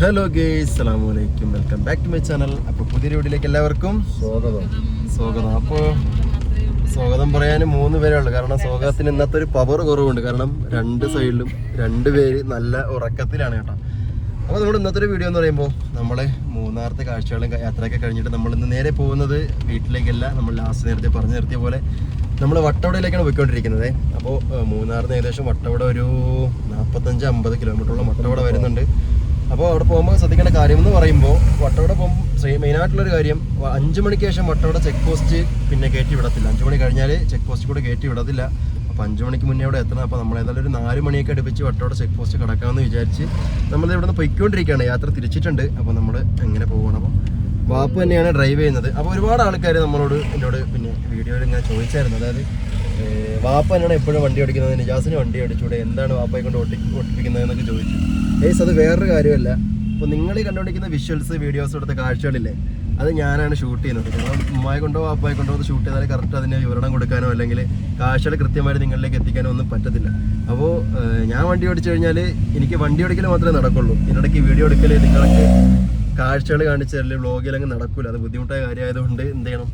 Hello guys അലൈക്കും welcome back to my channel അപ്പോൾ പുതിയ വീട്ടിലേക്ക് എല്ലാവർക്കും സ്വാഗതം. സ്വാഗതം. അപ്പോൾ സ്വാഗതം പറയാൻ മൂന്ന് പേരേ ഉള്ളൂ. കാരണം സ്വാഗതത്തിന് ഇന്നത്തെ ഒരു പവർ കുറവുണ്ട്. കാരണം രണ്ട് സൈഡിലും രണ്ട് പേര് നല്ല ഉറക്കത്തിലാണ് കേട്ടോ. അപ്പോൾ നമ്മുടെ ഇന്നത്തെ ഒരു വീഡിയോ എന്ന് പറയുമ്പോൾ നമ്മളെ മൂന്നാറത്തെ കാഴ്ചകളും യാത്രയൊക്കെ കഴിഞ്ഞിട്ട് നമ്മൾ ഇന്ന് നേരെ പോകുന്നത് വീട്ടിലേക്കല്ല. നമ്മൾ ലാസ്റ്റ് നേരത്തെ പറഞ്ഞു നിർത്തിയ പോലെ നമ്മൾ വട്ടവടയിലേക്കാണ് പോയിക്കൊണ്ടിരിക്കുന്നത്. അപ്പോൾ മൂന്നാറിന് ഏകദേശം വട്ടവട ഒരു നാൽപ്പത്തഞ്ച് അമ്പത് കിലോമീറ്ററോളം വട്ടവട വരുന്നുണ്ട്. അപ്പോൾ അവിടെ പോകുമ്പോൾ ശ്രദ്ധിക്കേണ്ട കാര്യം എന്ന് പറയുമ്പോൾ വട്ടവട പോകുമ്പോൾ മെയിനായിട്ടുള്ളൊരു കാര്യം അഞ്ച് മണിക്ക് ശേഷം വട്ടവട ചെക്ക് പോസ്റ്റ് പിന്നെ കയറ്റി വിടത്തില്ല. അഞ്ച് മണി കഴിഞ്ഞാൽ ചെക്ക് പോസ്റ്റ് കൂടെ കയറ്റി വിടത്തില്ല. അപ്പോൾ അഞ്ച് മണിക്ക് മുന്നേ അവിടെ എത്തണം. അപ്പോൾ നമ്മൾ ഏതായാലും ഒരു നാല് മണിയൊക്കെ അടുപ്പിച്ച് വട്ടവട ചെക്ക് പോസ്റ്റ് കിടക്കാമെന്ന് വിചാരിച്ച് നമ്മൾ ഇവിടെ നിന്ന് പൊയ്ക്കൊണ്ടിരിക്കുകയാണ്. യാത്ര തിരിച്ചിട്ടുണ്ട്. അപ്പോൾ നമ്മൾ എങ്ങനെ പോകണം അപ്പോൾ വാപ്പ് തന്നെയാണ് ഡ്രൈവ് ചെയ്യുന്നത്. അപ്പോൾ ഒരുപാട് ആൾക്കാർ നമ്മളോട് എന്നോട് പിന്നെ വീഡിയോയിൽ ഇങ്ങനെ ചോദിച്ചായിരുന്നു. അതായത് വാപ്പ തന്നെയാണ് എപ്പോഴും വണ്ടി ഓടിക്കുന്നത്? നിജാസിന് വണ്ടി ഓടിച്ചൂടെ? എന്താണ് വാപ്പയെ കൊണ്ട് ഓട്ടി ഓട്ടിപ്പിക്കുന്നത് എന്നൊക്കെ ചോദിച്ചു. ഏസ് അത് വേറൊരു കാര്യമല്ല. അപ്പോൾ നിങ്ങൾ കണ്ടുപിടിക്കുന്ന വിഷ്വൽസ് വീഡിയോസ് എടുത്ത കാഴ്ചകളില്ലേ അത് ഞാനാണ് ഷൂട്ട് ചെയ്യുന്നത്. കാരണം ഉമ്മായി കൊണ്ടോ അപ്പായി കൊണ്ടോ അത് ഷൂട്ട് ചെയ്താൽ കറക്റ്റ് അതിന് വിവരണം കൊടുക്കാനോ അല്ലെങ്കിൽ കാഴ്ചകൾ കൃത്യമായിട്ട് നിങ്ങളിലേക്ക് എത്തിക്കാനോ ഒന്നും പറ്റത്തില്ല. അപ്പോൾ ഞാൻ വണ്ടി ഓടിച്ചു കഴിഞ്ഞാൽ എനിക്ക് വണ്ടി ഓടിക്കൽ മാത്രമേ നടക്കുള്ളൂ. ഇതിനിടയ്ക്ക് വീഡിയോ എടുക്കൽ നിങ്ങൾക്ക് കാഴ്ചകൾ കാണിച്ചു തരൽ അങ്ങ് നടക്കില്ല അത് ബുദ്ധിമുട്ടായ കാര്യമായതുകൊണ്ട് എന്ത് ചെയ്യണം?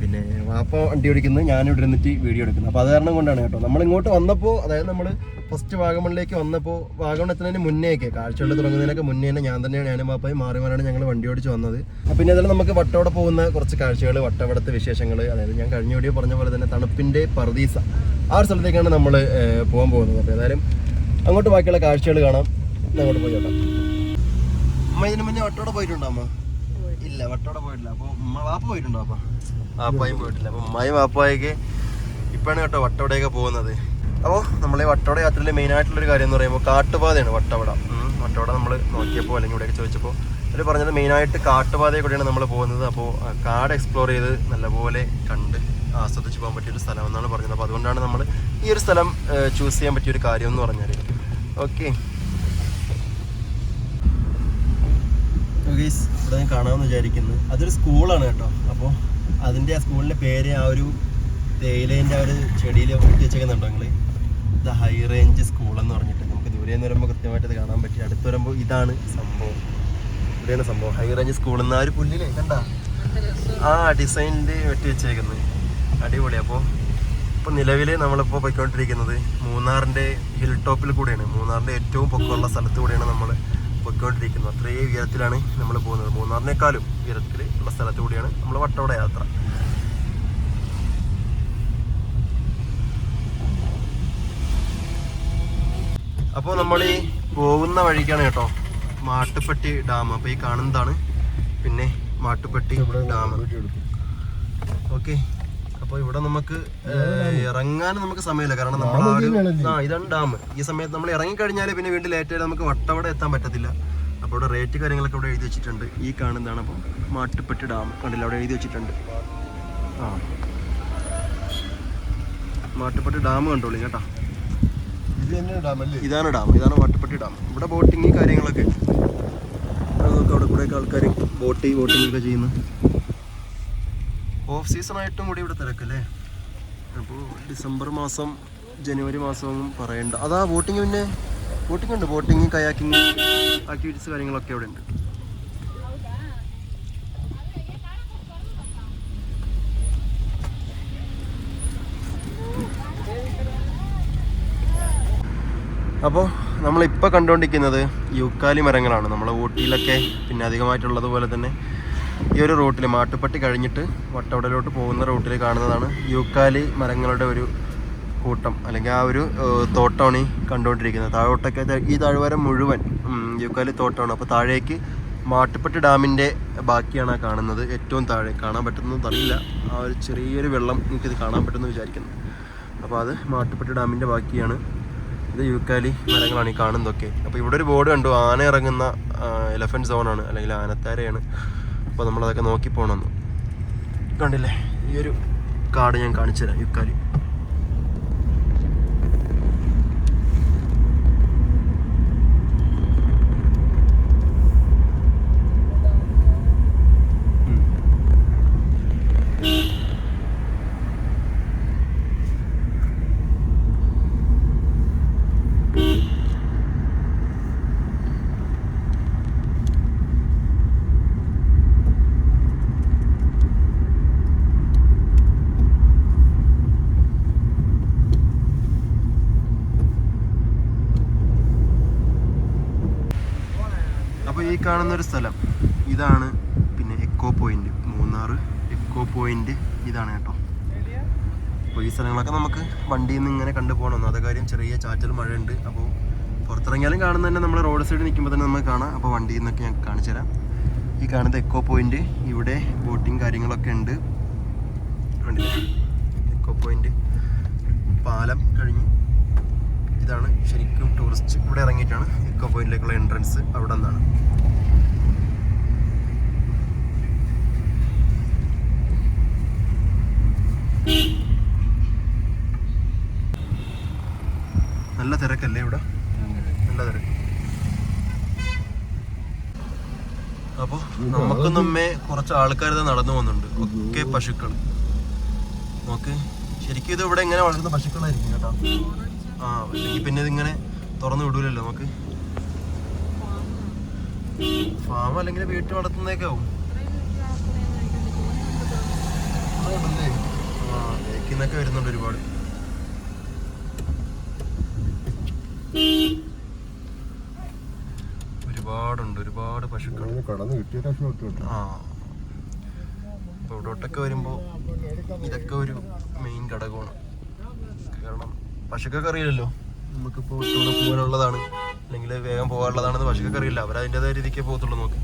പിന്നെ വാപ്പ വണ്ടി ഓടിക്കുന്നത് ഞാനിവിടെ ഇരുന്നിട്ട് വീഡിയോ എടുക്കുന്നത് അപ്പോൾ അത് കാരണം കൊണ്ടാണ് കേട്ടോ. നമ്മൾ ഇങ്ങോട്ട് വന്നപ്പോൾ അതായത് നമ്മൾ ഫസ്റ്റ് വാഗമണിലേക്ക് വന്നപ്പോൾ വാഗമൺ എത്തുന്നതിന് മുന്നേയൊക്കെ കാഴ്ചകൾ തുടങ്ങുന്നതിനൊക്കെ മുന്നേ തന്നെ ഞാൻ തന്നെയാണ് ഞാനും വാപ്പയും മാറി മാറാണ് ഞങ്ങൾ വണ്ടി ഓടിച്ച് വന്നത്. അപ്പോൾ പിന്നെ അതിൽ നമുക്ക് വട്ടവട പോകുന്ന കുറച്ച് കാഴ്ചകൾ വട്ടവടത്തെ വിശേഷങ്ങൾ അതായത് ഞാൻ കഴിഞ്ഞ വീഡിയോ പറഞ്ഞ പോലെ തന്നെ തണുപ്പിന്റെ പർദീസ ആ ഒരു സ്ഥലത്തേക്കാണ് നമ്മൾ പോകാൻ പോകുന്നത്. അപ്പോൾ ഏതായാലും അങ്ങോട്ട് ബാക്കിയുള്ള കാഴ്ചകൾ കാണാം. അങ്ങോട്ട് പോയി കേട്ടോ. അമ്മ ഇതിന് മുന്നേ വട്ടോടെ പോയിട്ടുണ്ടോ അമ്മ? ഇല്ല വട്ടോടെ പോയിട്ടില്ല. അപ്പോൾ വാപ്പ പോയിട്ടുണ്ടോ അപ്പ? വാപ്പായും പോയിട്ടില്ല. അപ്പൊ ഉമ്മായും ആപ്പായൊക്കെ ഇപ്പാണ് കേട്ടോ വട്ടവടയൊക്കെ പോകുന്നത്. അപ്പോ നമ്മളെ വട്ടവട യാത്രയിലെ മെയിൻ ആയിട്ടുള്ള ഒരു കാര്യം എന്ന് പറയുമ്പോൾ കാട്ടുപാതയാണ് വട്ടവട. വട്ടവട നമ്മൾ നോക്കിയപ്പോൾ അല്ലെങ്കിൽ ഇവിടെയൊക്കെ ചോദിച്ചപ്പോൾ അവർ പറഞ്ഞത് മെയിൻ ആയിട്ട് കാട്ടുപാതയെ കൂടെയാണ് നമ്മൾ പോകുന്നത്. അപ്പോൾ കാട് എക്സ്പ്ലോർ ചെയ്ത് നല്ലപോലെ കണ്ട് ആസ്വദിച്ച് പോകാൻ പറ്റിയൊരു സ്ഥലം എന്നാണ് പറഞ്ഞത്. അപ്പോൾ അതുകൊണ്ടാണ് നമ്മൾ ഈ ഒരു സ്ഥലം ചൂസ് ചെയ്യാൻ പറ്റിയൊരു കാര്യം എന്ന് പറഞ്ഞാൽ ഓക്കെ. ഇവിടെ ഞാൻ കാണാമെന്ന് വിചാരിക്കുന്നു. അതൊരു സ്കൂളാണ് കേട്ടോ. അപ്പോൾ അതിന്റെ ആ സ്കൂളിന്റെ പേര് ആ ഒരു തേയിലേന്റെ ആ ഒരു ചെടിയിൽ ഒട്ടി വെച്ചേക്കുന്നുണ്ടോ നിങ്ങൾ ഇത് ഹൈ റേഞ്ച് സ്കൂൾ എന്ന് പറഞ്ഞിട്ട്. നമുക്ക് ദൂരെ നിന്ന് വരുമ്പോൾ കൃത്യമായിട്ട് ഇത് കാണാൻ പറ്റി. അടുത്ത് വരുമ്പോൾ ഇതാണ് സംഭവം. ഇവിടെയാണ് സംഭവം. ഹൈ റേഞ്ച് സ്കൂൾ എന്ന് ആ ഒരു പുല്ലിനെ കണ്ട? ആ ഡിസൈനിൽ വെട്ടി വെച്ചേക്കുന്നത് അടിപൊളി. അപ്പോൾ ഇപ്പോൾ നിലവിൽ നമ്മളിപ്പോൾ പോയിക്കൊണ്ടിരിക്കുന്നത് മൂന്നാറിന്റെ ഹിൽ ടോപ്പിൽ കൂടെയാണ്. മൂന്നാറിന്റെ ഏറ്റവും പൊക്കമുള്ള സ്ഥലത്ത് കൂടെയാണ് നമ്മൾ പോയിക്കൊണ്ടിരിക്കുന്നത് അത്രയും ഉയരത്തിലാണ് നമ്മൾ പോകുന്നത്. മൂന്നാറിനേക്കാളും ഉയരത്തിൽ ഉള്ള സ്ഥലത്ത് കൂടിയാണ് നമ്മൾ വട്ടവട യാത്ര. അപ്പോൾ നമ്മൾ ഈ പോകുന്ന വഴിക്കാണ് കേട്ടോ. മാട്ടുപ്പെട്ടി ഡാം. അപ്പോൾ ഈ കാണുന്നതാണ്. പിന്നെ മാട്ടുപ്പെട്ടി ഡാം. ഓക്കെ. അപ്പോൾ ഇവിടെ നമുക്ക് ഇറങ്ങാൻ നമുക്ക് സമയമില്ല. കാരണം നമ്മൾ ആ ഒരു ആ ഇതാണ് ഡാം. ഈ സമയത്ത് നമ്മൾ ഇറങ്ങിക്കഴിഞ്ഞാൽ പിന്നെ വീണ്ടും ലേറ്റ് നമുക്ക് വട്ടവട എത്താൻ പറ്റത്തില്ല. അപ്പോൾ ഇവിടെ റേറ്റ് കാര്യങ്ങളൊക്കെ ഇവിടെ എഴുതി വെച്ചിട്ടുണ്ട്. ഈ കാണുന്നതാണ് അപ്പോൾ മാട്ടുപ്പെട്ടി ഡാം. കണ്ടില്ല? അവിടെ എഴുതി വെച്ചിട്ടുണ്ട്. ആ. മാട്ടുപ്പെട്ടി ഡാം കണ്ടോളി കേട്ടോ. ഇതാണ് ഡാം. ഇതാണ് മാട്ടുപ്പെട്ടി ഡാം. ഇവിടെ ബോട്ടിങ് കാര്യങ്ങളൊക്കെ. അതൊക്കെ അവിടെ കൂടെയൊക്കെ ആൾക്കാർ ബോട്ടിങ് ബോട്ടിങ്ങൊക്കെ ചെയ്യുന്നു. ഓഫ് സീസൺ ആയിട്ടും കൂടി ഇവിടെ തിരക്കല്ലേ? അപ്പോൾ ഡിസംബർ മാസം ജനുവരി മാസമൊന്നും പറയണ്ട. അതാ ബോട്ടിങ് പിന്നെ? ബോട്ടിംഗ് ഉണ്ട്. ബോട്ടിങ് കയാക്കിങ് ആക്ടിവിറ്റീസ് കാര്യങ്ങളൊക്കെ അവിടെ ഉണ്ട്. അപ്പോൾ നമ്മളിപ്പോൾ കണ്ടുകൊണ്ടിരിക്കുന്നത് യൂക്കാലി മരങ്ങളാണ്. നമ്മളെ ഊട്ടിയിലൊക്കെ പിന്നെ അധികമായിട്ടുള്ളത് പോലെ തന്നെ ഈ ഒരു റൂട്ടിൽ മാട്ടുപ്പെട്ടി കഴിഞ്ഞിട്ട് വട്ടവടലോട്ട് പോകുന്ന റൂട്ടിൽ കാണുന്നതാണ് യൂക്കാലി മരങ്ങളുടെ ഒരു കൂട്ടം. അല്ലെങ്കിൽ ആ ഒരു തോട്ടമാണ് ഈ കണ്ടുകൊണ്ടിരിക്കുന്നത്. താഴോട്ടൊക്കെ ഈ താഴ്വാരം മുഴുവൻ യൂക്കാലി തോട്ടമാണ് അപ്പോൾ താഴേക്ക് മാട്ടുപ്പെട്ടി ഡാമിന്റെ ബാക്കിയാണ് കാണുന്നത്. ഏറ്റവും താഴെ. കാണാൻ പറ്റുന്നത് അറിയില്ല ആ ഒരു ചെറിയൊരു വെള്ളം എനിക്കിത് കാണാൻ പറ്റുമെന്ന് വിചാരിക്കുന്നു. അപ്പോൾ അത് മാട്ടുപ്പെട്ടി ഡാമിന്റെ ബാക്കിയാണ്. ഇത് യൂക്കാലി മരങ്ങളാണ് ഈ കാണുന്നതൊക്കെ. അപ്പോൾ ഇവിടെ ഒരു ബോർഡ് കണ്ടു. ആന ഇറങ്ങുന്ന എലഫന്റ് സോണാണ് അല്ലെങ്കിൽ ആനത്താരയാണ്. അപ്പോൾ നമ്മളതൊക്കെ നോക്കി പോകണമെന്ന് കണ്ടില്ലേ? ഈ ഒരു കാട് ഞാൻ കാണിച്ചു തരാം യുക്കാലി ഉം. അപ്പോൾ ഈ കാണുന്ന ഒരു സ്ഥലം. ഇതാണ് പിന്നെ echo point Munnar echo point ഇതാണ് കേട്ടോ. അപ്പോൾ ഈ സ്ഥലങ്ങളൊക്കെ നമുക്ക് വണ്ടിയിൽ നിന്ന് ഇങ്ങനെ കണ്ടു പോകണം ഒന്നാമത്തെ കാര്യം ചെറിയ ചാറ്റൽ ഉണ്ട് അപ്പോൾ പുറത്തിറങ്ങിയാലും കാണുന്ന തന്നെ നമ്മൾ റോഡ് സൈഡ് നിൽക്കുമ്പോൾ തന്നെ നമുക്ക് കാണാം. അപ്പോൾ വണ്ടിയിൽ നിന്നൊക്കെ ഞാൻ കാണിച്ചു തരാം. ഈ കാണുന്നത് എക്കോ പോയിന്റ് ഇവിടെ ബോട്ടിങ് കാര്യങ്ങളൊക്കെ ഉണ്ട്. എക്കോ പോയിന്റ് പാലം കഴിഞ്ഞ് ഇതാണ് ടൂറിസ്റ്റ് ഇവിടെ ഇറങ്ങിയിട്ടാണ് എക്കോ പോയിന്റിലേക്കുള്ള എൻട്രൻസ് അവിടെ നിന്നാണ്. നല്ല തിരക്കല്ലേ ഇവിടെ? നല്ല തിരക്ക്. അപ്പോൾ നമുക്ക് നമ്മെ കുറച്ച് ആൾക്കാർ നടന്നു പോകുന്നുണ്ട്. ഒക്കെ പശുക്കൾ. നോക്ക്. ശരിക്കും ഇത് ഇവിടെ ഇങ്ങനെ വളരുന്ന പശുക്കളായിരിക്കും കേട്ടോ? ആ പിന്നെ ഇതിങ്ങനെ തുറന്നു വിടൂലല്ലോ നമുക്ക്? ഫാം അല്ലെങ്കിൽ വീട്ടിൽ വളർത്തുന്നേക്കാവും. ലേക്കിന്നൊക്കെ വരുന്നുണ്ട് ഒരുപാട്. ഒരുപാടുണ്ട് ഒരുപാട് പശുക്കൾ. കടന്ന് കിട്ടിയ കഷ്ണം വരുമ്പോ ആ. ഇവിടോട്ടൊക്കെ വരുമ്പോൾ ഇതൊക്കെ ഒരു മെയിൻ ഘടകമാണ്. കാരണം പശുക്കൊക്കെ അറിയില്ലല്ലോ നമുക്കിപ്പോൾ ഇവിടെ പോകാനുള്ളതാണ്. അല്ലെങ്കിൽ വേഗം പോകാനുള്ളതാണെന്ന് പശുക്കൊക്കെ അറിയില്ല അവർ അതിന്റെതായ രീതിക്ക് പോകത്തുള്ളൂ നോക്ക്.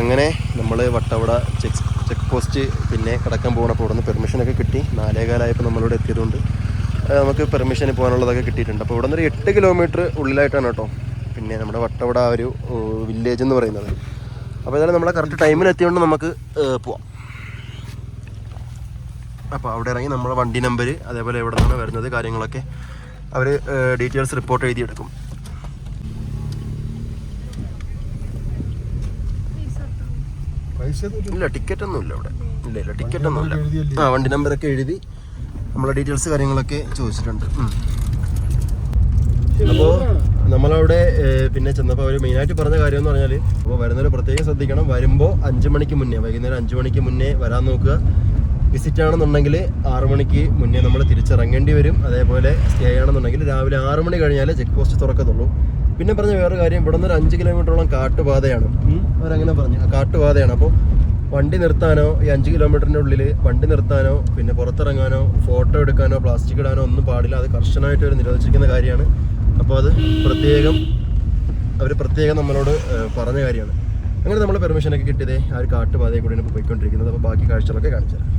അങ്ങനെ നമ്മൾ വട്ടവട ചെക്ക് ചെക്ക് പോസ്റ്റ് പിന്നെ കിടക്കാൻ പോകണപ്പോൾ ഇവിടെ നിന്ന് പെർമിഷനൊക്കെ കിട്ടി. നാലേകാലായപ്പോൾ നമ്മളിവിടെ എത്തിയതുകൊണ്ട് നമുക്ക് പെർമിഷന് പോകാനുള്ളതൊക്കെ കിട്ടിയിട്ടുണ്ട്. അപ്പോൾ ഇവിടെ നിന്ന് ഒരു എട്ട് കിലോമീറ്റർ ഉള്ളിലായിട്ടാണ് കേട്ടോ. പിന്നെ നമ്മുടെ വട്ടവട ഒരു വില്ലേജ് എന്ന് പറയുന്നത്. അപ്പോൾ ഏതായാലും നമ്മളെ കറക്റ്റ് ടൈമിൽ എത്തിയോണ്ട് നമുക്ക് പോവാം. അപ്പോൾ അവിടെ ഇറങ്ങി നമ്മളെ വണ്ടി നമ്പർ അതേപോലെ എവിടെ നിന്നാണ് വരുന്നത് കാര്യങ്ങളൊക്കെ അവർ ഡീറ്റെയിൽസ് റിപ്പോർട്ട് എഴുതിയെടുക്കും. ഇല്ല ടിക്കറ്റ് ഒന്നും ഇല്ല ഇവിടെ ഇല്ല ഇല്ല ടിക്കറ്റ് ഒന്നും ഇല്ല ആ വണ്ടി നമ്പറൊക്കെ എഴുതി നമ്മളെ ഡീറ്റെയിൽസ് കാര്യങ്ങളൊക്കെ ചോദിച്ചിട്ടുണ്ട്. അപ്പോൾ നമ്മളവിടെ പിന്നെ ചെന്നപ്പോൾ അവർ മെയിനായിട്ട് പറഞ്ഞ കാര്യം എന്ന് പറഞ്ഞാൽ അപ്പോൾ വരുന്നവർ പ്രത്യേകം ശ്രദ്ധിക്കണം. വരുമ്പോൾ അഞ്ച് മണിക്ക് മുന്നേ വൈകുന്നേരം അഞ്ച് മണിക്ക് മുന്നേ വരാൻ നോക്കുക. വിസിറ്റ് ആണെന്നുണ്ടെങ്കിൽ ആറ് മണിക്ക് മുന്നേ നമ്മൾ തിരിച്ചിറങ്ങേണ്ടി വരും. അതേപോലെ സ്റ്റേ ആണെന്നുണ്ടെങ്കിൽ രാവിലെ ആറ് മണി കഴിഞ്ഞാൽ ചെക്ക് പോസ്റ്റ് തുറക്കത്തുള്ളൂ. പിന്നെ പറഞ്ഞ വേറെ കാര്യം ഇവിടെ നിന്ന് ഒരു അഞ്ച് കിലോമീറ്ററോളം കാട്ടുപാതയാണ്. അവരങ്ങനെ പറഞ്ഞു. കാട്ടുപാതയാണ്. അപ്പോൾ വണ്ടി നിർത്താനോ ഈ അഞ്ച് കിലോമീറ്ററിന്റെ ഉള്ളിൽ വണ്ടി നിർത്താനോ പിന്നെ പുറത്തിറങ്ങാനോ ഫോട്ടോ എടുക്കാനോ പ്ലാസ്റ്റിക് ഇടാനോ ഒന്നും പാടില്ല. അത് കർശനമായിട്ട് അവർ നിരോധിച്ചിരിക്കുന്ന കാര്യമാണ്. അപ്പോൾ അത് പ്രത്യേകം അവർ പ്രത്യേകം നമ്മളോട് പറഞ്ഞ കാര്യമാണ്. അങ്ങനെ നമ്മൾ പെർമിഷനൊക്കെ കിട്ടിയതേ ആ ഒരു കാട്ടുപാതയെ കൂടിയാണ് ഇപ്പോൾ പോയിക്കൊണ്ടിരിക്കുന്നത്. അപ്പോൾ ബാക്കി കാഴ്ചകളൊക്കെ കാണിച്ചു തരാം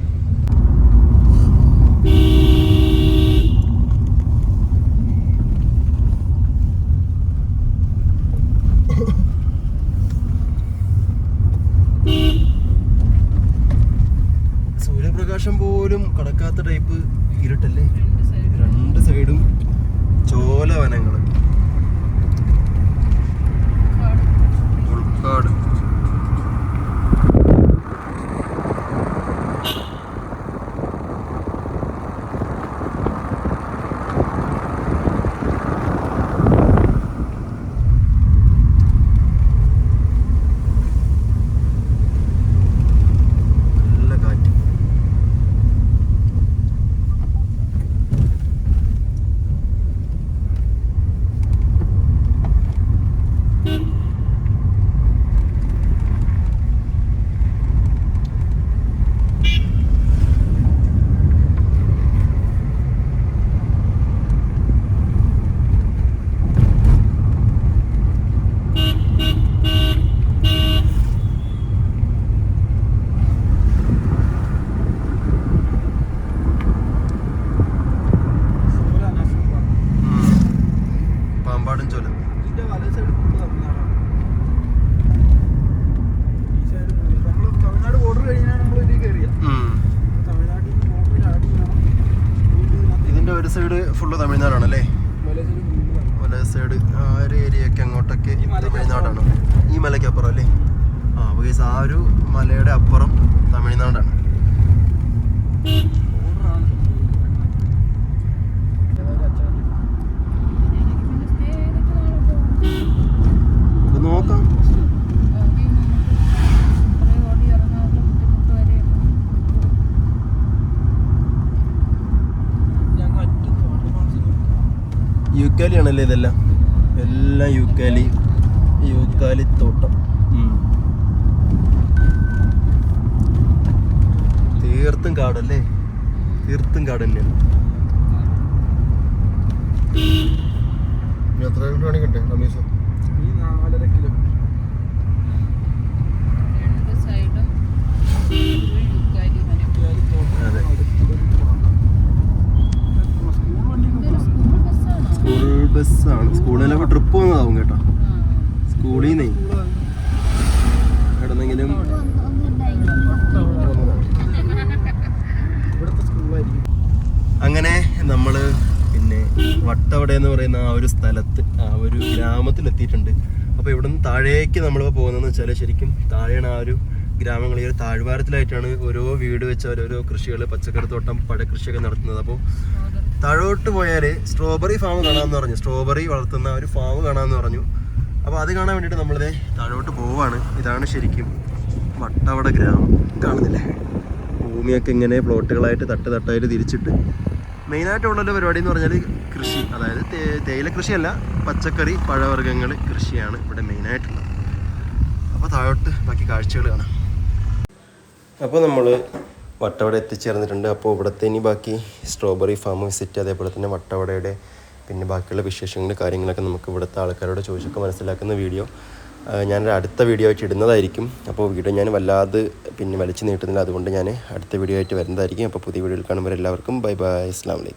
ഒരു സൈഡ് ഫുള്ള് തമിഴ്നാടാണല്ലേ? മല സൈഡ് ആ ഒരു ഏരിയയൊക്കെ അങ്ങോട്ടൊക്കെ തമിഴ്നാടാണ്. ഈ മലയ്ക്ക് അപ്പുറം അല്ലേ? ആ അപ്പോൾ ആ ഒരു മലയുടെ അപ്പുറം തമിഴ്നാടാണ് ബോർഡറാണ് ഏതായാലും അച്ഛൻ നമുക്ക് നോക്കാം ഞാൻ യൂക്കാലി ആണല്ലേ ഇതെല്ലാം? എല്ലാം യൂക്കാലി യൂക്കാലി തോട്ടം. തീർത്തും കാടല്ലേ? തീർത്തും കാട് തന്നെയാണ്. എത്ര കിട്ടുവാണെങ്കിൽ കിട്ടേ റമീസ് ഈ നാലര കിലോമീറ്റർ രണ്ട് സൈഡും യുക്കാലി മരം അതെ. സ്കൂൾ വണ്ടി ഇതൊരു സ്കൂൾ ബസ്സാണോ സ്കൂൾ ബസ്സാണ് സ്കൂളിലൊക്കെ ട്രിപ്പ് പോകുന്നതാവും കേട്ടോ സ്കൂളിൽ നിന്നേ കിടന്നെങ്കിലും അങ്ങനെ നമ്മൾ പിന്നെ വട്ടവട എന്ന് പറയുന്ന ആ ഒരു സ്ഥലത്ത് ആ ഒരു ഗ്രാമത്തിൽ എത്തിയിട്ടുണ്ട് ഇവിടെ നിന്ന് താഴേക്ക് നമ്മൾ പോകുന്നതെന്ന് വെച്ചാൽ ശരിക്കും താഴെയാണ് ആ ഒരു ഗ്രാമങ്ങൾ. ഈ ഒരു താഴ്വാരത്തിലായിട്ടാണ് ഓരോ വീട് വെച്ച ഓരോരോ കൃഷികൾ പച്ചക്കറി തോട്ടം പഴകൃഷിയൊക്കെ നടത്തുന്നത്. അപ്പോൾ താഴോട്ട് പോയാൽ സ്ട്രോബെറി ഫാം കാണാമെന്ന് പറഞ്ഞു. സ്ട്രോബെറി വളർത്തുന്ന ഒരു ഫാം കാണാമെന്ന് പറഞ്ഞു. അപ്പോൾ അത് കാണാൻ വേണ്ടിയിട്ട് നമ്മളിത് താഴോട്ട് പോവാണ്. ഇതാണ് ശരിക്കും വട്ടവട ഗ്രാമം. കാണുന്നില്ലേ? ഭൂമിയൊക്കെ ഇങ്ങനെ പ്ലോട്ടുകളായിട്ട് തട്ട് തട്ടായിട്ട് തിരിച്ചിട്ട്. മെയിനായിട്ടുള്ളൊരു പരിപാടി എന്ന് പറഞ്ഞാൽ കൃഷി. അതായത് തേയില കൃഷിയല്ല പച്ചക്കറി പഴവർഗങ്ങൾ കൃഷിയാണ് ഇവിടെ മെയിനായിട്ടുള്ളത്. അപ്പോൾ താഴോട്ട് ബാക്കി കാഴ്ചകൾ കാണാം. അപ്പോൾ നമ്മൾ വട്ടവട എത്തിച്ചേർന്നിട്ടുണ്ട്. അപ്പോൾ ഇവിടുത്തെ ഇനി ബാക്കി സ്ട്രോബെറി ഫാം വിസിറ്റ് അതേപോലെ തന്നെ വട്ടവടയുടെ പിന്നെ ബാക്കിയുള്ള വിശേഷങ്ങൾ കാര്യങ്ങളൊക്കെ നമുക്ക് ഇവിടുത്തെ ആൾക്കാരോട് ചോദിച്ചൊക്കെ മനസ്സിലാക്കുന്ന വീഡിയോ. ഞാനൊരു അടുത്ത വീഡിയോ ആയിട്ട് ഇടുന്നതായിരിക്കും. അപ്പോൾ വീഡിയോ ഞാൻ വല്ലാതെ പിന്നെ വലിച്ചു നീട്ടുന്നില്ല. അതുകൊണ്ട് ഞാൻ അടുത്ത വീഡിയോ ആയിട്ട് വരുന്നതായിരിക്കും. അപ്പോൾ പുതിയ വീഡിയോയിൽ കാണുമ്പോൾ എല്ലാവർക്കും ബൈ ബൈ. അസ്ലാം വലൈക്കും